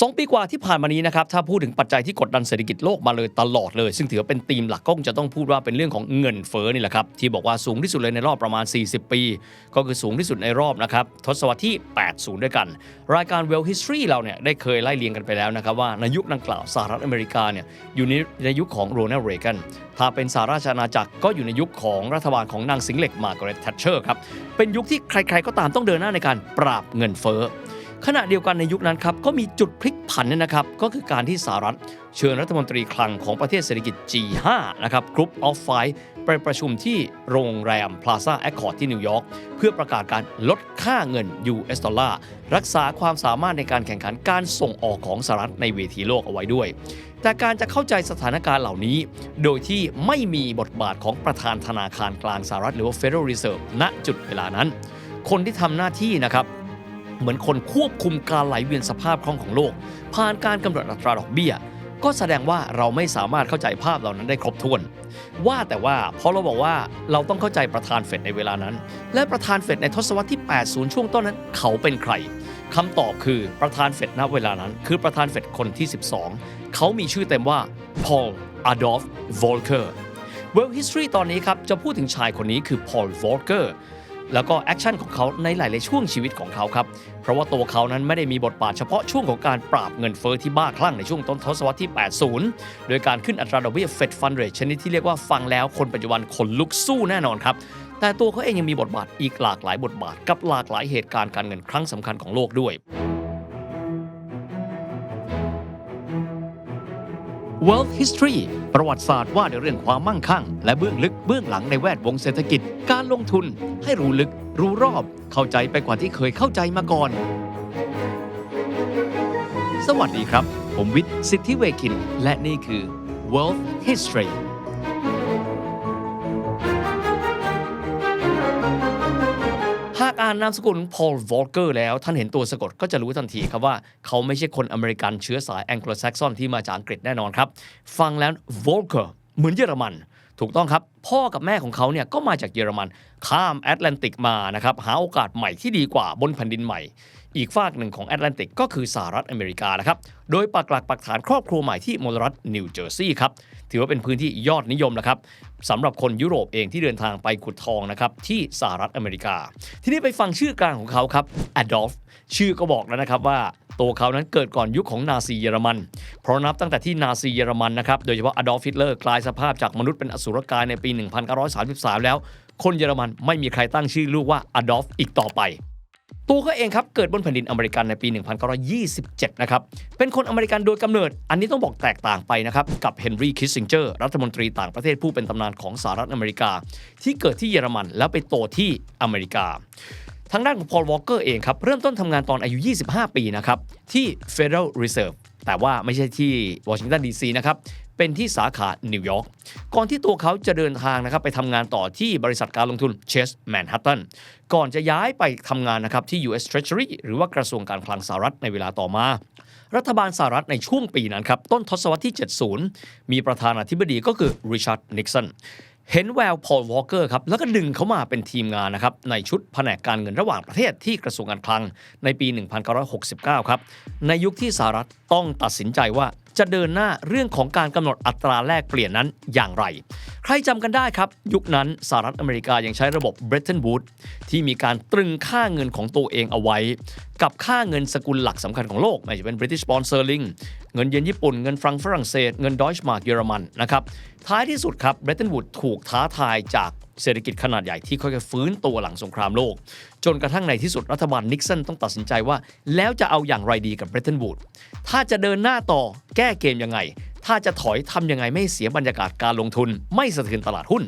สองปีกว่าที่ผ่านมานี้นะครับถ้าพูดถึงปัจจัยที่กดดันเศรษฐกิจโลกมาเลยตลอดเลย ซึ่งถือเป็นธีมหลักก็คงจะต้องพูดว่าเป็นเรื่องของเงินเฟ้อนี่แหละครับที่บอกว่าสูงที่สุดเลยในรอบประมาณ 40 ปี ก็คือสูงที่สุดในรอบนะครับทศวรรษที่ 80 ด้วยกัน รายการ Well History เราเนี่ยได้เคยไล่เรียงกันไปแล้วนะครับว่าในยุคดังกล่าวสหรัฐอเมริกาเนี่ยอยู่ในในยุคของโรนัลด์เรแกนถ้าเป็นสหราชอาณาจักรก็อยู่ในยุคของรัฐบาลของนางสิงเหล็กมาร์กาเร็ตแทชเชอร์ครับเป็นยุคที่ใคร ๆ ก็ตามต้องเดินหน้าในการปราบเงินเฟ้อ ขณะเดียวกันในยุคนั้นครับก็มีจุดพลิกผันเนยนะครับก็คือการที่สหรัฐเชิญรัฐมนตรีคลังของประเทศเศรษฐกิจ G5 นะครับ Group of Five ไปประชุมที่โรงแรม Plaza Accord ที่นิวยอร์กเพื่อประกาศการลดค่าเงิน US ดอลลาร์รักษาความสามารถในการแข่งขันการส่งออกของสหรัฐในเวทีโลกเอาไว้ด้วย แต่การจะเข้าใจสถานการณ์เหล่านี้ โดยที่ไม่มีบทบาทของประธานธนาคารกลางสหรัฐหรือว่า Federal Reserve ณจุดเวลานั้น คนที่ทำหน้าที่นะครับ เหมือนคนควบคุมการไหลเวียนสภาพคล่องของโลก ผ่านการกำหนดอัตราดอกเบี้ย ก็แสดงว่าเราไม่สามารถเข้าใจภาพเหล่านั้นได้ครบถ้วน ว่าแต่ว่าพอเราบอกว่าเราต้องเข้าใจประธานเฟดในเวลานั้น และประธานเฟดในทศวรรษที่ 80 ช่วงต้นนั้น เขาเป็นใครคำตอบคือประธานเฟดณเวลานั้น คือประธานเฟดคนที่ 12 เขามีชื่อเต็มว่า Paul Adolf Volcker World History ตอนนี้ครับจะพูดถึงชายคนนี้คือ Paul Volcker แล้วก็แอคชั่นของเขาในหลาย ๆ ช่วงชีวิตของเขาครับ เพราะว่าตัวเขานั้นไม่ได้มีบทบาทเฉพาะช่วงของการปราบเงินเฟอ้อที่บ้าคลั่งในช่วงต้นทศวรรษที่ 80 โดยการขึ้นอัตราดอกเบี้ยเฟดฟันเรทชนิดที่เรียกว่าฟังแล้วคนปัจจุบันขนลุกสู้แน่นอนครับ แต่ตัวเขาเองยังมีบทบาทอีกหลากหลายบทบาท กับหลากหลายเหตุการณ์การเงินครั้งสำคัญของโลกด้วย World History ประวัติศาสตร์ว่าในเรื่องความมั่งคั่ง และเบื้องลึกเบื้องหลังในแวดวงเศรษฐกิจ การลงทุน ให้รู้ลึก รู้รอบ เข้าใจไปกว่าที่เคยเข้าใจมาก่อน สวัสดีครับ ผมวิทย์ สิทธิเวคิน และนี่คือ World History อ่านนามสกุลพอลวอลเกอร์แล้ว ท่านเห็นตัวสะกดก็จะรู้ทันทีครับว่า เขาไม่ใช่คนอเมริกันเชื้อสายแองโกลแซกซอนที่มาจากอังกฤษแน่นอนครับ ฟังแล้ววอลเกอร์เหมือนเยอรมัน ถูกต้องครับ พ่อกับแม่ของเขาเนี่ยก็มาจากเยอรมัน ข้ามแอตแลนติกมานะครับหาโอกาสใหม่ที่ดีกว่าบนแผ่นดินใหม่ อีกฝากหนึ่งของแอตแลนติกก็คือสหรัฐอเมริกานะครับโดยปักหลักปักฐานครอบครัวใหม่ที่มลรัฐนิวเจอร์ซีย์ครับถือว่าเป็นพื้นที่ยอดนิยมนะครับสำหรับคนยุโรปเองที่เดินทางไปขุดทองนะครับที่สหรัฐอเมริกา ทีนี้ไปฟังชื่อกลางของเขาครับ Adolf ชื่อก็บอกแล้วนะครับว่า ตัวเขานั้นเกิดก่อนยุคของนาซีเยอรมัน เพราะนับตั้งแต่ที่นาซีเยอรมันนะครับ โดยเฉพาะอดอล์ฟฮิตเลอร์กลายสภาพจากมนุษย์เป็นอสุรกายในปี 1933 แล้ว คนเยอรมันไม่มีใครตั้งชื่อลูกว่าอดอล์ฟอีกต่อไปตัวเขาเองครับ เกิดบนแผ่นดินอเมริกันในปี 1927 นะครับ เป็นคนอเมริกันโดยกำเนิด อันนี้ต้องบอกแตกต่างไปนะครับ กับเฮนรี่คิสซิงเจอร์ รัฐมนตรีต่างประเทศผู้เป็นตำนานของสหรัฐอเมริกา ที่เกิดที่เยอรมันแล้วไปโตที่อเมริกา ทางด้านของพอลวอลเกอร์เองครับ เริ่มต้นทำงานตอนอายุ 25 ปีนะครับที่ Federal Reserve แต่ว่าไม่ใช่ที่วอชิงตันดีซีนะครับเป็นที่สาขานิวยอร์กก่อนที่ตัวเขาจะเดินทางนะครับไปทำงานต่อที่บริษัทการลงทุน Chase Manhattan ก่อนจะย้ายไปทำงานนะครับที่ US Treasury หรือว่ากระทรวงการคลังสหรัฐในเวลาต่อมา รัฐบาลสหรัฐในช่วงปีนั้นครับต้นทศวรรษที่ 70 มีประธานาธิบดีก็คือริชาร์ดนิกสัน เห็นแววพอลวอลเกอร์ครับแล้วก็ดึงเขามาเป็นทีมงานนะครับในชุดแผนกการเงินระหว่างประเทศที่กระทรวงการคลังในปี 1969 ครับ ในยุคที่สหรัฐต้องตัดสินใจว่า จะเดินหน้าเรื่องของการกำหนดอัตราแลกเปลี่ยนนั้นอย่างไร ใครจำกันได้ครับ ยุคนั้นสหรัฐอเมริกายังใช้ระบบ Bretton Woods ที่มีการตรึงค่าเงินของตัวเองเอาไว้ กับค่าเงินสกุลหลักสำคัญของโลกไม่ว่าจะเป็น British Pound Sterling เงินเยนญี่ปุ่นเงินฟรังฝรั่งเศสเงินดอยช์มาร์กเยอรมันนะครับท้ายที่สุดครับ Bretton Woods ถูกท้าทายจาก เศรษฐกิจขนาดใหญ่ที่ค่อยๆฟื้นตัวหลังสงครามโลก จนกระทั่งในที่สุดรัฐบาลนิกสันต้องตัดสินใจว่า แล้วจะเอาอย่างไรดีกับ Bretton Woods ถ้าจะเดินหน้าต่อแก้เกมยังไง ถ้าจะถอยทำยังไงไม่เสียบรรยากาศการลงทุน ไม่สะเทือนตลาดหุ้น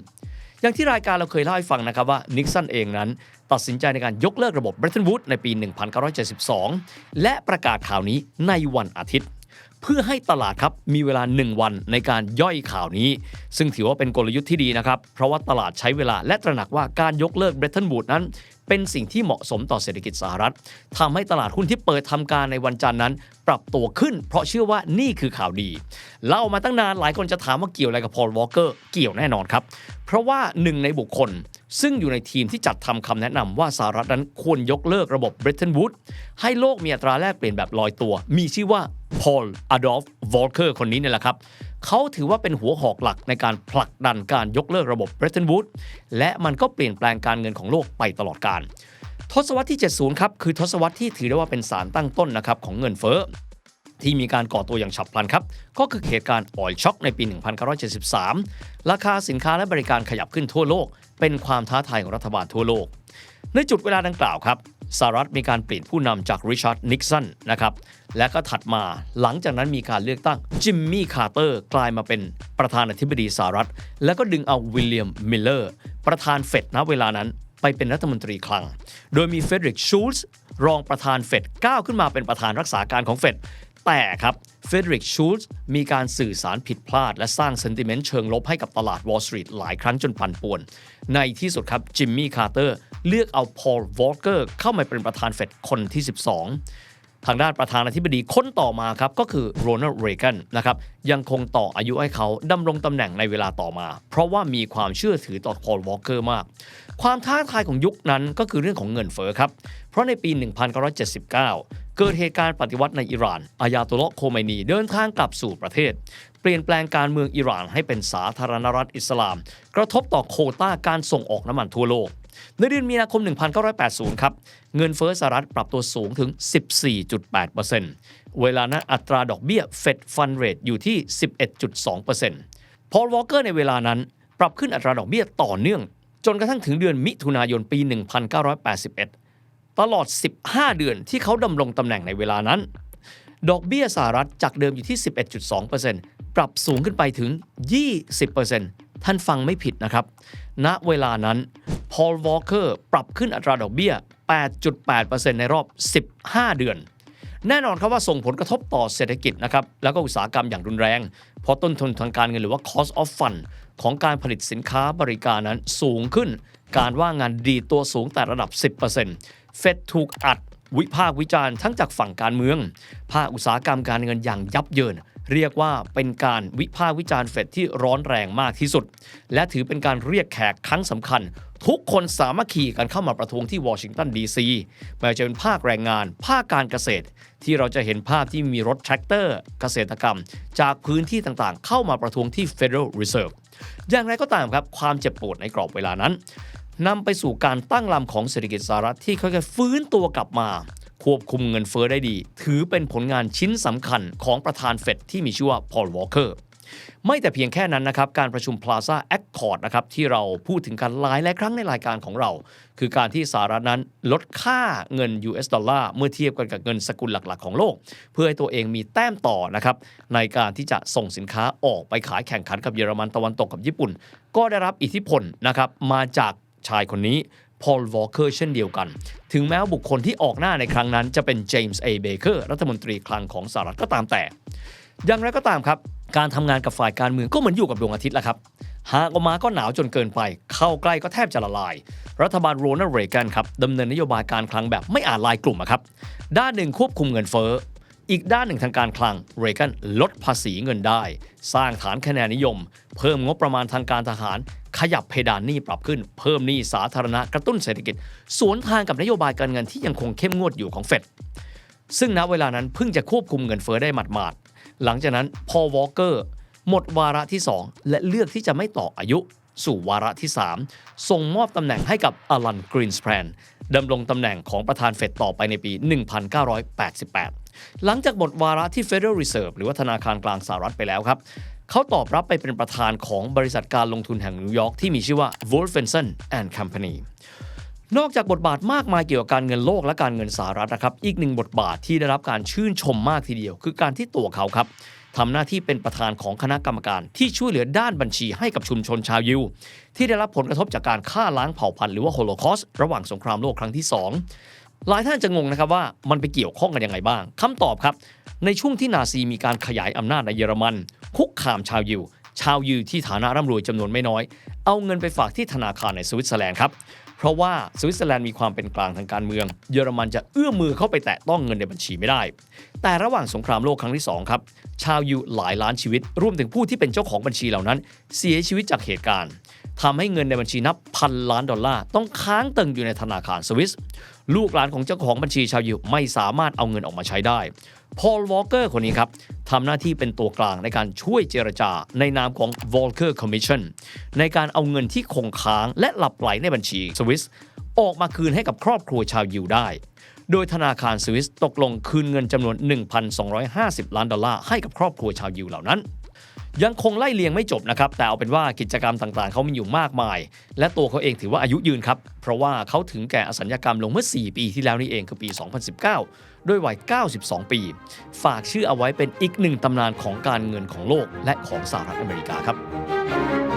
อย่างที่รายการเราเคยเล่าให้ฟังนะครับว่านิกสันเองนั้นตัดสินใจในการยกเลิกระบบ Bretton Woods ในปี 1972 และประกาศข่าวนี้ในวันอาทิตย์ เพื่อให้ตลาดครับมีเวลา 1 วันในการย่อยข่าวนี้ ซึ่งถือว่าเป็นกลยุทธ์ที่ดีนะครับ เพราะว่าตลาดใช้เวลาและตระหนักว่าการยกเลิก Bretton Woods นั้น เป็นสิ่งที่เหมาะสมต่อเศรษฐกิจสหรัฐทำให้ตลาดหุ้นที่เปิดทำการในวันจันทร์นั้น ปรับตัวขึ้น เพราะเชื่อว่านี่คือข่าวดี เล่ามาตั้งนานหลายคนจะถามว่าเกี่ยวอะไรกับพอลวอลเกอร์เกี่ยวแน่นอนครับเพราะว่าหนึ่งในบุคคล ซึ่งอยู่ในทีมที่จัดทำคำแนะนำว่าสหรัฐนั้นควรยกเลิกระบบ Bretton Woods ให้โลกมีอัตราแลกเปลี่ยนแบบลอยตัว มีชื่อว่าพอลอดอล์ฟวอลเคอร์คนนี้เนี่ยแหละครับ เขาถือว่าเป็นหัวหอกหลักในการผลักดันการยกเลิกระบบ Bretton Woods และมันก็เปลี่ยนแปลงการเงินของโลกไปตลอดกาลทศวรรษที่ 70 ครับ คือทศวรรษที่ถือได้ว่าเป็นสารตั้งต้นนะครับของเงินเฟ้อ ที่มีการก่อตัวอย่างฉับพลันครับ ก็คือเหตุการณ์ออยช็อคในปี 1973 ราคาสินค้าและบริการขยับขึ้นทั่วโลก เป็นความท้าทายของรัฐบาลทั่วโลก ในจุดเวลาดังกล่าวครับสหรัฐมีการเปลี่ยนผู้นำจากริชาร์ดนิกสันนะครับและก็ถัดมาหลังจากนั้นมีการเลือกตั้งจิมมี่คาร์เตอร์กลายมาเป็นประธานาธิบดีสหรัฐ แล้วก็ดึงเอาวิลเลียมมิลเลอร์ประธานเฟดณเวลานั้นไปเป็นรัฐมนตรีคลัง โดยมีเฟดริกชูลส์รองประธานเฟดก้าวขึ้นมาเป็นประธานรักษาการของเฟด แต่ครับเฟเดริกชูลส์มีการสื่อสารผิดพลาด และสร้างเซนติเมนต์เชิงลบให้กับตลาดวอลล์สตรีทหลายครั้งจนปั่นป่วน ในที่สุดครับจิมมี่คาร์เตอร์เลือกเอาพอลวอลเกอร์เข้ามาเป็นประธานเฟดคนที่ 12 ทางด้านประธานาธิบดีคนต่อมาครับก็คือโรนัลด์เรแกนนะครับยังคงต่ออายุให้เขาดำรงตำแหน่งในเวลาต่อมา เพราะว่ามีความเชื่อถือต่อพอลวอลเกอร์มาก ความท้าทายของยุคนั้นก็คือเรื่องของเงินเฟ้อครับ เพราะในปี 1979 เกิดเหตุการณ์ปฏิวัติในอิหร่าน อายาตุลลอฮ์โคมมนีเดินทางกลับสู่ประเทศ เปลี่ยนแปลงการเมืองอิหร่านให้เป็นสาธารณรัฐอิสลาม กระทบต่อโคต้าการส่งออกน้ำมันทั่วโลกในเดือนมีนาคม 1980 ครับ เงินเฟ้อสหรัฐปรับตัวสูงถึง 14.8%เวลานั้นอัตราดอกเบี้ยเฟดฟันเรทอยู่ที่ 11.2%พอลวอลเกอร์ในเวลานั้นปรับขึ้นอัตราดอกเบี้ยต่อเนื่อง จนกระทั่งถึงเดือนมิถุนายนปี 1981 ตลอด 15 เดือนที่เขาดำรงตำแหน่งในเวลานั้น ดอกเบี้ยสหรัฐจากเดิมอยู่ที่ 11.2% ปรับสูงขึ้นไปถึง 20%ท่านฟังไม่ผิดนะครับ ณ เวลานั้น พอลวอลเกอร์ปรับขึ้นอัตราดอกเบี้ย 8.8%ในรอบ 15 เดือน แน่นอนครับว่าส่งผลกระทบต่อเศรษฐกิจนะครับ แล้วก็อุตสาหกรรมอย่างรุนแรง เพราะต้นทุนทางการเงินหรือว่า cost of fund ของการผลิตสินค้าบริการนั้นสูงขึ้น การว่างงานดีตัวสูงแต่ระดับ 10%เฟดถูกอัดวิพากษ์วิจารณ์ทั้งจากฝั่งการเมือง ภาคอุตสาหกรรมการเงินอย่างยับเยิน เรียกว่าเป็นการวิพากษ์วิจารณ์เฟดที่ร้อนแรงมากที่สุด และถือเป็นการเรียกแขกครั้งสำคัญ ทุกคนสามัคคีกันเข้ามาประท้วงที่วอชิงตันดีซีไม่ว่าจะเป็นภาคแรงงาน ภาคการเกษตร ที่เราจะเห็นภาพที่มีรถแทรกเตอร์ เกษตรกรรม จากพื้นที่ต่างๆ เข้ามาประท้วงที่ Federal Reserve อย่างไรก็ตามครับความเจ็บปวดในกรอบเวลานั้นนำไปสู่การตั้งลำของเศรษฐกิจสหรัฐที่ค่อยๆฟื้นตัวกลับมา ควบคุมเงินเฟ้อได้ดี ถือเป็นผลงานชิ้นสำคัญของประธานเฟดที่มีชื่อว่าพอลวอลเกอร์ไม่แต่เพียงแค่นั้นนะครับ การประชุม Plaza Accord นะครับที่เราพูดถึงกันหลายหลายครั้งในรายการของเรา คือการที่สหรัฐนั้นลดค่าเงิน US ดอลลาร์เมื่อเทียบกันกับเงินสกุลหลักๆ ของโลก เพื่อให้ตัวเองมีแต้มต่อนะครับในการที่จะส่งสินค้าออกไปขายแข่งขันกับเยอรมันตะวันตกกับญี่ปุ่น ก็ได้รับอิทธิพลนะครับมาจากชายคนนี้ พอลวอลเกอร์เช่นเดียวกัน ถึงแม้ว่าบุคคลที่ออกหน้าในครั้งนั้นจะเป็นเจมส์เอเบเกอร์รัฐมนตรีคลังของสหรัฐก็ตามแต่ อย่างไรก็ตามครับ การทำงานกับฝ่ายการเมืองก็เหมือนอยู่กับดวงอาทิตย์แหละครับหากออกมาก็หนาวจนเกินไป เข้าใกล้ก็แทบจะละลาย รัฐบาลโรนัลด์เรแกนครับดำเนินนโยบายการคลังแบบไม่อ่านลายกลุ่มครับ ด้านหนึ่งควบคุมเงินเฟ้อ อีกด้านหนึ่งทางการคลัง เรแกนลดภาษีเงินได้ สร้างฐานคะแนนนิยม เพิ่มงบประมาณทางการทหาร ขยับเพดานหนี้ปรับขึ้น เพิ่มหนี้สาธารณะกระตุ้นเศรษฐกิจ สวนทางกับนโยบายการเงินที่ยังคงเข้มงวดอยู่ของเฟดซึ่งณเวลานั้นเพิ่งจะควบคุมเงินเฟ้อได้หมาดๆหลังจากนั้นพอวอลเกอร์หมดวาระที่ 2 และเลือกที่จะไม่ต่ออายุสู่วาระที่ 3 ส่งมอบตำแหน่งให้กับอลันกรีนสแพรนดำรงตำแหน่งของประธานเฟดต่อไปในปี 1988 หลังจากหมดวาระที่ Federal Reserve หรือว่าธนาคารกลางสหรัฐไปแล้วครับ เขาตอบรับไปเป็นประธานของบริษัทการลงทุนแห่งนิวยอร์กที่มีชื่อว่า Wolfenson and Company นอกจากบทบาทมากมายเกี่ยวกับการเงินโลกและการเงินสหรัฐนะครับ อีกหนึ่งบทบาทที่ได้รับการชื่นชมมากทีเดียว คือการที่ตัวเขาครับทำหน้าที่เป็นประธานของคณะกรรมการที่ช่วยเหลือด้านบัญชีให้กับชุมชนชาวยิว ที่ได้รับผลกระทบจากการฆ่าล้างเผ่าพันธุ์หรือว่าโฮโลคอสระหว่างสงครามโลกครั้งที่ 2 หลายท่านจะงงนะครับว่ามันไปเกี่ยวข้องกันยังไงบ้างคำตอบครับ ในช่วงที่นาซีมีการขยายอำนาจในเยอรมัน คุกคามชาวยิว ชาวยิวที่ฐานะร่ำรวยจำนวนไม่น้อย เอาเงินไปฝากที่ธนาคารในสวิตเซอร์แลนด์ครับ เพราะว่าสวิตเซอร์แลนด์มีความเป็นกลางทางการเมือง เยอรมันจะเอื้อมมือเข้าไปแตะต้องเงินในบัญชีไม่ได้ แต่ระหว่างสงครามโลกครั้งที่2ครับชาวยิวหลายล้านชีวิตรวมถึงผู้ที่เป็นเจ้าของบัญชีเหล่านั้น เสียชีวิตจากเหตุการณ์ ทำให้เงินในบัญชีนับพันล้านดอลลาร์ต้องค้างตึงอยู่ในธนาคารสวิส ลูกหลานของเจ้าของบัญชีชาวยิวไม่สามารถเอาเงินออกมาใช้ได้ พอลวอลเกอร์คนนี้ครับทำหน้าที่เป็นตัวกลางในการช่วยเจรจาในนามของ Volcker Commission ในการเอาเงินที่คงค้างและหลับไหลในบัญชีสวิสออกมาคืนให้กับครอบครัวชาวยิวได้ โดยธนาคารสวิสตกลงคืนเงินจำนวน 1,250 ล้านดอลลาร์ให้กับครอบครัวชาวยิวเหล่านั้น ยังคงไล่เลียงไม่จบนะครับ แต่เอาเป็นว่ากิจกรรมต่างๆ เขามีอยู่มากมาย และตัวเขาเองถือว่าอายุยืนครับ เพราะว่าเขาถึงแก่อสัญญกรรมลงเมื่อ 4 ปีที่แล้วนี่เองคือปี 2019 ด้วยวัย 92 ปี ฝากชื่อเอาไว้เป็นอีกหนึ่งตำนานของการเงินของโลกและของสหรัฐอเมริกาครับ